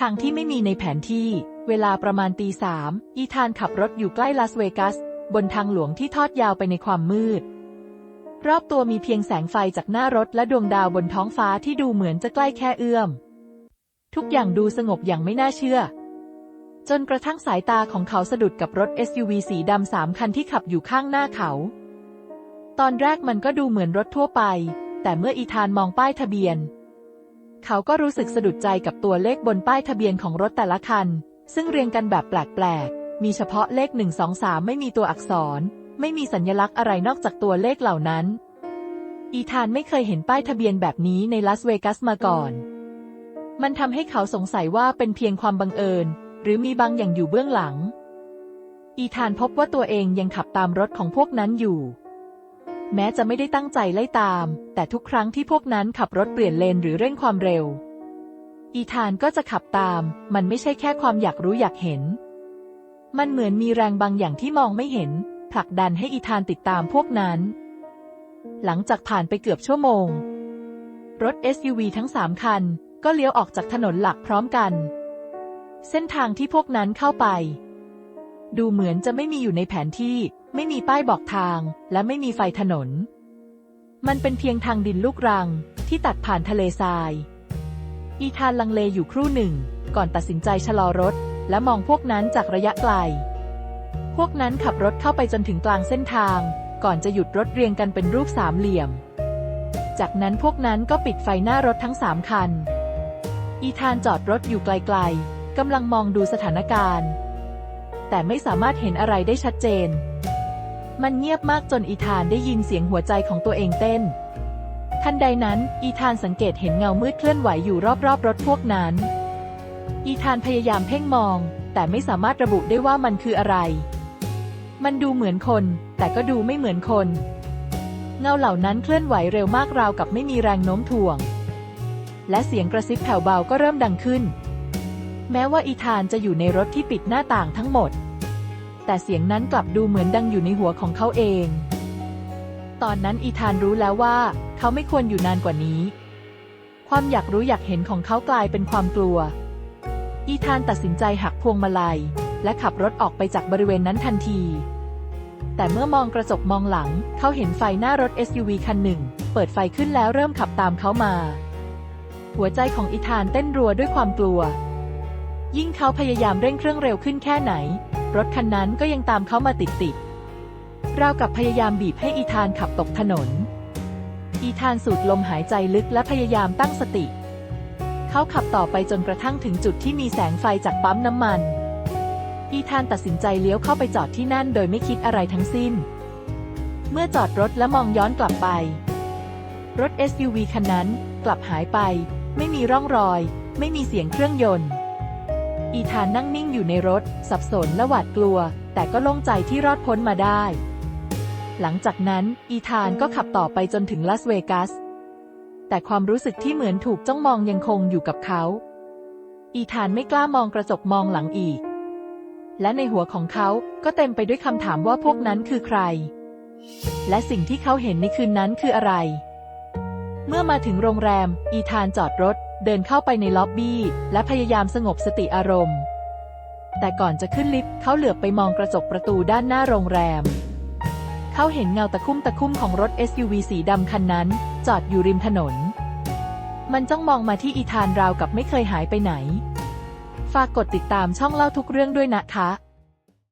ทางที่ไม่มีในแผนที่ เวลาประมาณตีสามอีธานขับรถอยู่ใกล้ลาสเวกัส บนทางหลวงที่ทอดยาวไปในความมืด รอบตัวมีเพียงแสงไฟจากหน้ารถและดวงดาวบนท้องฟ้าที่ดูเหมือนจะใกล้แค่เอื้อม ทุกอย่างดูสงบอย่างไม่น่าเชื่อ จนกระทั่งสายตาของเขาสะดุดกับรถ SUV สีดำสามคันที่ขับอยู่ข้างหน้าเขา ตอนแรกมันก็ดูเหมือนรถทั่วไป แต่เมื่ออีธานมองป้ายทะเบียน เขาก็รู้สึกสะดุดใจกับตัวเลขบนป้ายทะเบียนของรถแต่ละคัน ซึ่งเรียงกันแบบแปลกๆ มีเฉพาะเลข 1 2 3 ไม่มีตัวอักษร ไม่มีสัญลักษณ์อะไรนอกจากตัวเลขเหล่านั้น อีธานไม่เคยเห็นป้ายทะเบียนแบบนี้ในลาสเวกัสมาก่อน มันทำให้เขาสงสัยว่าเป็นเพียงความบังเอิญ หรือมีบางอย่างอยู่เบื้องหลัง อีธานพบว่าตัวเองยังขับตามรถของพวกนั้นอยู่ แม้จะไม่ได้ตั้งใจไล่ตาม แต่ทุกครั้งที่พวกนั้นขับรถเปลี่ยนเลนหรือเร่งความเร็ว อีธานก็จะขับตาม มันไม่ใช่แค่ความอยากรู้อยากเห็น มันเหมือนมีแรงบางอย่างที่มองไม่เห็น ผลักดันให้อีธานติดตามพวกนั้น หลังจากผ่านไปเกือบชั่วโมง รถ SUV ทั้งสามคัน ก็เลี้ยวออกจากถนนหลักพร้อมกัน เส้นทางที่พวกนั้นเข้าไป ดูเหมือนจะไม่มีอยู่ในแผนที่ ไม่มีป้ายบอกทาง และไม่มีไฟถนน มันเป็นเพียงทางดินลูกรังที่ตัดผ่านทะเลทราย อีธานลังเลอยู่ครู่หนึ่ง ก่อนตัดสินใจชะลอรถ และมองพวกนั้นจากระยะไกล พวกนั้นขับรถเข้าไปจนถึงกลางเส้นทาง ก่อนจะหยุดรถเรียงกันเป็นรูปสามเหลี่ยม จากนั้นพวกนั้นก็ปิดไฟหน้ารถทั้งสามคัน อีธานจอดรถอยู่ไกลๆกำลังมองดูสถานการณ์ แต่ไม่สามารถเห็นอะไรได้ชัดเจน มันเงียบมากจนอีธานได้ยินเสียงหัวใจของตัวเองเต้น ทันใดนั้น อีธานสังเกตเห็นเงามืดเคลื่อนไหวอยู่รอบๆรถพวกนั้น อีธานพยายามเพ่งมอง แต่ไม่สามารถระบุได้ว่ามันคืออะไร มันดูเหมือนคน แต่ก็ดูไม่เหมือนคน เงาเหล่านั้นเคลื่อนไหวเร็วมากราวกับไม่มีแรงโน้มถ่วง และเสียงกระซิบแผ่วเบาก็เริ่มดังขึ้น แม้ว่าอีธานจะอยู่ในรถที่ปิดหน้าต่างทั้งหมด แต่เสียงนั้นกลับดูเหมือนดังอยู่ในหัวของเขาเอง ตอนนั้นอีธานรู้แล้วว่า เขาไม่ควรอยู่นานกว่านี้ ความอยากรู้อยากเห็นของเขากลายเป็นความกลัว อีธานตัดสินใจหักพวงมาลัย และขับรถออกไปจากบริเวณนั้นทันที แต่เมื่อมองกระจกมองหลัง เขาเห็นไฟหน้ารถ SUV คันหนึ่ง เปิดไฟขึ้นแล้วเริ่มขับตามเขามา หัวใจของอีธานเต้นรัวด้วยความกลัว ยิ่งเขาพยายามเร่งเครื่องเร็วขึ้นแค่ไหน รถคันนั้นก็ยังตามเขามาติดติดราวกับพยายามบีบให้อีธานขับตกถนน อีธานสูดลมหายใจลึกและพยายามตั้งสติ เขาขับต่อไปจนกระทั่งถึงจุดที่มีแสงไฟจากปั๊มน้ำมัน อีธานตัดสินใจเลี้ยวเข้าไปจอดที่นั่นโดยไม่คิดอะไรทั้งสิ้น เมื่อจอดรถและมองย้อนกลับไป รถ SUV คันนั้นกลับหายไป ไม่มีร่องรอย ไม่มีเสียงเครื่องยนต์ อีธานนั่งนิ่งอยู่ในรถ สับสนและหวาดกลัว แต่ก็โล่งใจที่รอดพ้นมาได้ หลังจากนั้น อีธานก็ขับต่อไปจนถึงลาสเวกัส แต่ความรู้สึกที่เหมือนถูกจ้องมองยังคงอยู่กับเขา อีธานไม่กล้ามองกระจกมองหลังอีก และในหัวของเขาก็เต็มไปด้วยคำถามว่าพวกนั้นคือใคร และสิ่งที่เขาเห็นในคืนนั้นคืออะไร เมื่อมาถึงโรงแรม อีธานจอดรถ เดินเข้าไปในล็อบบี้ และพยายามสงบสติอารมณ์ แต่ก่อนจะขึ้นลิฟต์เขาเหลือบไปมองกระจกประตูด้านหน้าโรงแรม เขาเห็นเงาตะคุ่มตะคุ่มของรถ SUV สีดำคันนั้น จอดอยู่ริมถนน มันจ้องมองมาที่อีธานราวกับไม่เคยหายไปไหน ฝากกดติดตามช่องเล่าทุกเรื่องด้วยนะคะ